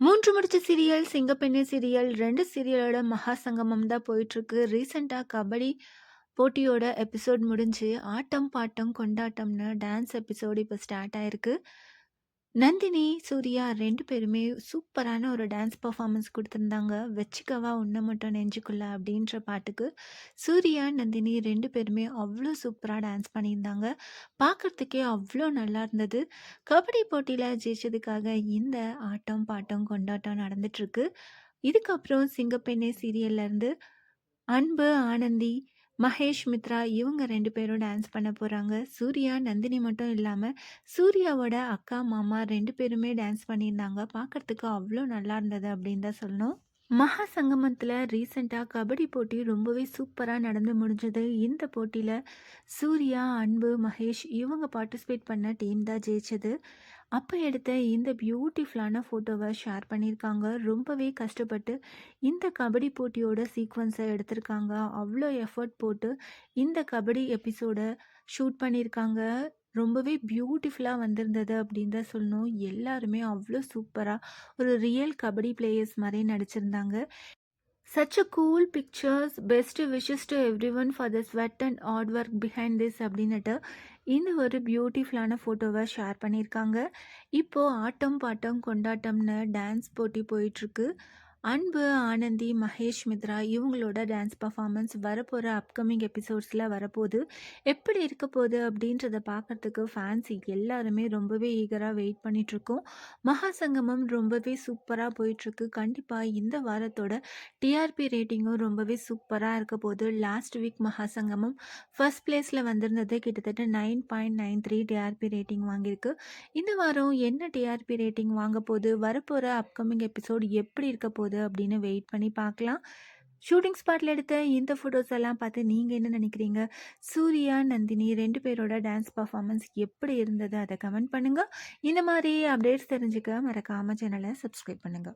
மூன்று முடிச்ச serial, சிங்கப்பெண்ணு serial ரெண்டு சீரியலோட மகா சங்கமம் தான் போயிட்டுருக்கு. ரீசெண்டாக கபடி போட்டியோட எபிசோட் முடிஞ்சு, ஆட்டம், பாட்டம், கொண்டாட்டம்னு டான்ஸ் எபிசோடு இப்போ ஸ்டார்ட் ஆயிருக்கு. நந்தினி, சூர்யா ரெண்டு பேருமே சூப்பரான ஒரு டான்ஸ் பர்ஃபார்மன்ஸ் கொடுத்துருந்தாங்க "வச்சுக்கவா உன்ன மட்டும் நெஞ்சுக்குள்ள" அப்படின்ற பாட்டுக்கு சூர்யா, நந்தினி ரெண்டு பேருமே அவ்வளோ சூப்பராக டான்ஸ் பண்ணியிருந்தாங்க. பார்க்கறதுக்கே அவ்வளோ நல்லா இருந்தது. கபடி போட்டியில் ஜெயிச்சதுக்காக இந்த ஆட்டம், பாட்டம், கொண்டாட்டம் நடந்துட்டுருக்கு. இதுக்கப்புறம் சிங்கப்பெண்ணே சீரியல்லேருந்து அன்பு, ஆனந்தி, மகேஷ், மித்ரா இவங்க ரெண்டு பேரும் டான்ஸ் பண்ண போகிறாங்க சூர்யா, நந்தினி மட்டும் இல்லாமல் சூர்யாவோட அக்கா, மாமா ரெண்டு பேருமே டான்ஸ் பண்ணியிருந்தாங்க. பார்க்கறதுக்கு அவ்வளோ நல்லா இருந்தது அப்படின்னு தான் சொல்லணும். மகா சங்கமத்தில் ரீசெண்டாக கபடி போட்டி ரொம்பவே சூப்பராக நடந்து முடிஞ்சது. இந்த போட்டியில் சூர்யா, அன்பு, மகேஷ் இவங்க பார்ட்டிசிபேட் பண்ண டீம் தான் ஜெயிச்சது. அப்போ எடுத்த இந்த பியூட்டிஃபுல்லான ஃபோட்டோவை ஷேர் பண்ணியிருக்காங்க. ரொம்பவே கஷ்டப்பட்டு இந்த கபடி போட்டியோட சீக்வன்ஸை எடுத்திருக்காங்க. அவ்வளோ எஃபோர்ட் போட்டு இந்த கபடி எபிசோடை ஷூட் பண்ணியிருக்காங்க. ரொம்பவே பியூட்டிஃபுல்லாக வந்திருந்தது அப்படின்னு தான் சொல்லணும். எல்லாருமே அவ்வளோ சூப்பராக ஒரு ரியல் கபடி பிளேயர்ஸ் மாதிரி நடிச்சிருந்தாங்க. "Such a cool pictures. Best wishes to everyone for the sweat and hard work behind this" அப்படின்னுட்டு இந்த ஒரு பியூட்டிஃபுல்லான ஃபோட்டோவை ஷேர் பண்ணியிருக்காங்க. இப்போ ஆட்டம், பாட்டம், கொண்டாட்டம்னு டான்ஸ் போட்டி போயிட்டுருக்கு. அன்பு, ஆனந்தி, மகேஷ், மித்ரா இவங்களோட டான்ஸ் பர்ஃபாமன்ஸ் வரப்போகிற அப்கமிங் எபிசோட்ஸில் வரப்போகுது எப்படி இருக்க போகுது அப்படின்றத பார்க்கறதுக்கு ஃபேன்ஸ் எல்லாருமே ரொம்பவே ஈகராக வெயிட் பண்ணிகிட்ருக்கோம் மகா சங்கமம் ரொம்பவே சூப்பராக போயிட்டுருக்கு. கண்டிப்பாக இந்த வாரத்தோட டிஆர்பி ரேட்டிங்கும் ரொம்பவே சூப்பராக இருக்க போது. லாஸ்ட் வீக் மகா சங்கமம் ஃபர்ஸ்ட் பிளேஸில் வந்திருந்தது. கிட்டத்தட்ட 9.93 டிஆர்பி ரேட்டிங் வாங்கியிருக்கு. இந்த வாரம் என்ன டிஆர்பி ரேட்டிங் வாங்க போகுது வரப்போகிற அப்கமிங் எபிசோட் எப்படி இருக்க போகுது அப்படின்னு வெயிட் பண்ணி பார்க்கலாம். ஷூட்டிங் ஸ்பாட்ல எடுத்த இந்த ஃபோட்டோஸ் எல்லாம் பார்த்து நீங்க என்ன நினைக்கிறீங்க? சூர்யா, நந்தினி ரெண்டு பேரோட டான்ஸ் பெர்ஃபார்மன்ஸ் எப்படி இருந்தது? அதை கமெண்ட் பண்ணுங்க. இந்த மாதிரி அப்டேட்ஸ் தெரிஞ்சுக்க மறக்காம சேனலை சப்ஸ்கிரைப் பண்ணுங்க.